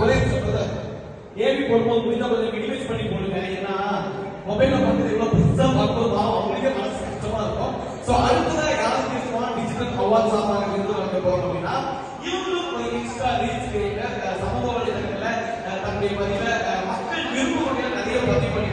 ஒரே சொல்றேன். ஏபி போடும்போது முடிந்த கொஞ்சம் மினிமைஸ் பண்ணி போடுங்க. ஏன்னா மொபைல்ல பார்த்து இவ்வளவு பெருசா பார்க்கும்போது பாவம் அவங்களுக்கே மனசு கஷ்டமா இருக்கும். ஸோ அடுத்ததா யார் பேசுவாங்க டிஜிட்டல் அவார்ட் சாமான் இருந்து வந்து போறோம் அப்படின்னா இவங்களும் ஒரு இன்ஸ்டா ரீல்ஸ் கிரியேட்டர் சமூக வலைதளங்கள்ல அஹ், தன்னுடைய பதில மக்கள் விரும்பும் நிறைய பதிவு பண்ணி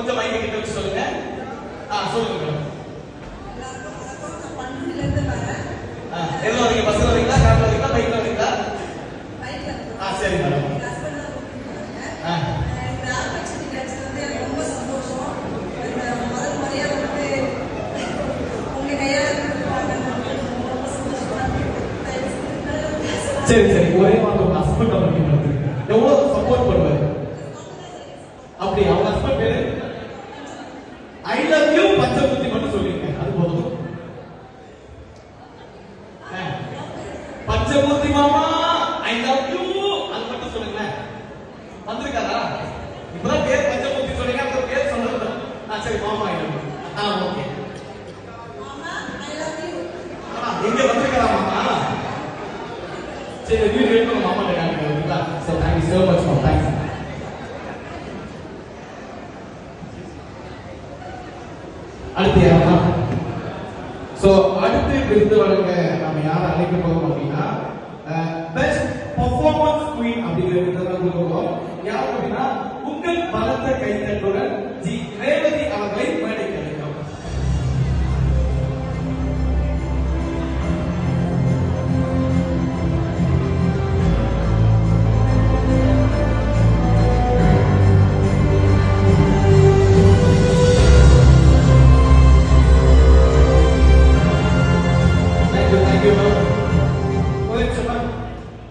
கொஞ்சம் மைக் கிட்ட வச்சு சொல்லுங்க. ஆ சொல்லுங்க மேடம் பண்புல எதுல வரீங்க பஸ்ல வரீங்களா கார்ல வரீங்களா பைக்ல வரீங்களா ஆ சரி மேடம் ஹஸ்பண்ட் தான் கூப்பிட்டுருக்காங்க ஆ. இந்த ஆப்பர்ச்சுனிட்டி கிடைச்சது எனக்கு ரொம்ப சந்தோஷம் இந்த முதல் முறையா வந்து உங்க கையால கொடுத்துருக்காங்க ரொம்ப சந்தோஷமா இருக்கு சரி சரி ஒரே வார்த்தை உங்க ஹஸ்பண்ட் பத்தி சொல்லுங்க. எவ்வளவு சப்போர்ட் பண்ணுவாரு அப்படி அவங்க ஹஸ்பண்ட் பேரு ஐ லவ் யூ பஞ்சபுத்தி மட்டும் சொல்லிருங்க. அது போதும். ஆ. பஞ்சமூர்த்தி மாமா ஐ லவ் யூ அது மட்டும் சொல்லுங்க வந்திருக்காரா இப்பதான் பேர் பஞ்சமூர்த்தி சொன்னீங்க அந்த பேர் சொல்றது ஆ சரி மாமா ஐ லவ் ஆ ஓகே மாமா எங்க வந்திருக்காரா மாமா? சரி வீடியோ எடுத்து மாமா காட்டுங்க so thank you so much for thanks அடுத்து யாரா சோ அடுத்து விருது வழங்க நம்ம யாரை அழைக்க போறோம் அப்படின்னா பெஸ்ட் பர்ஃபார்மன்ஸ் குயின் அப்படிங்கிற விருது தான் கொடுக்க போறோம். யார் அப்படின்னா உங்கள் பலத்த கைத்தட்டுடன் ஜி ரேவதி அவர்கள்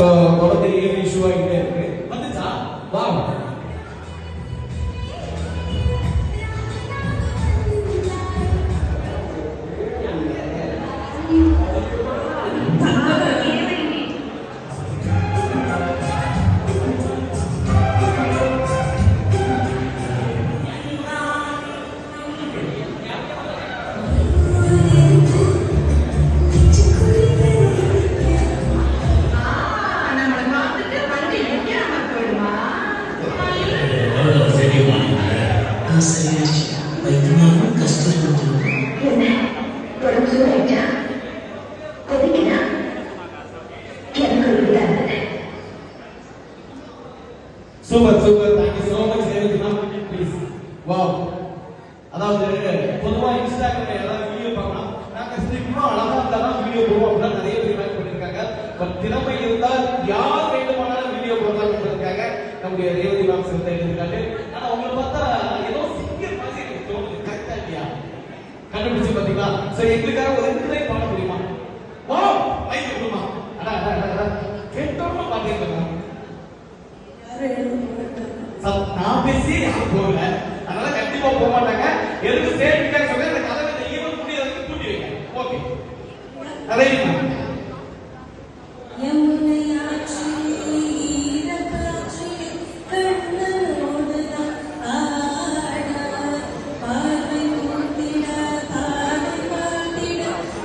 So, one of the real issue I did. What is that? Wow. ஆ வைத்தியமாக Kasthuri super super thank you so much Revathi please wow அதாவது பொதுவா இன்ஸ்டாகிராம்ல எல்லாரும் வீடியோ பார்க்கலாம் நாங்க ஸ்ட்ரிக்மா அழகா இருந்தாலும் வீடியோ போடுவோம் அப்படின்னா நிறைய பேர் பண்ணிருக்காங்க பட் திறமை இருந்தால் யார் வேண்டுமானாலும் வீடியோ போடலாம் என்பதற்காக நம்முடைய ரேவதி மேம் சிறந்த எழுதிருக்காங்க கண்டுபிடிச்சு பாத்தீங்களா? சரி எங்களுக்காக ஒரு ரெண்டு லைன் பாட முடியுமா வா லைக் கொடுமா. அடா கேட்டோம்னு பாத்தீங்களா நான் பேசி யாரும் போகல. அதனால கண்டிப்பா போக மாட்டாங்க. எதுக்கு சேஃப்டிக்காக சொல்றேன் அந்த கதவை இந்த ஈவென்ட் முடியறதுக்கு பூட்டி வைங்க. ஓகே அதையும்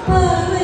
Oh.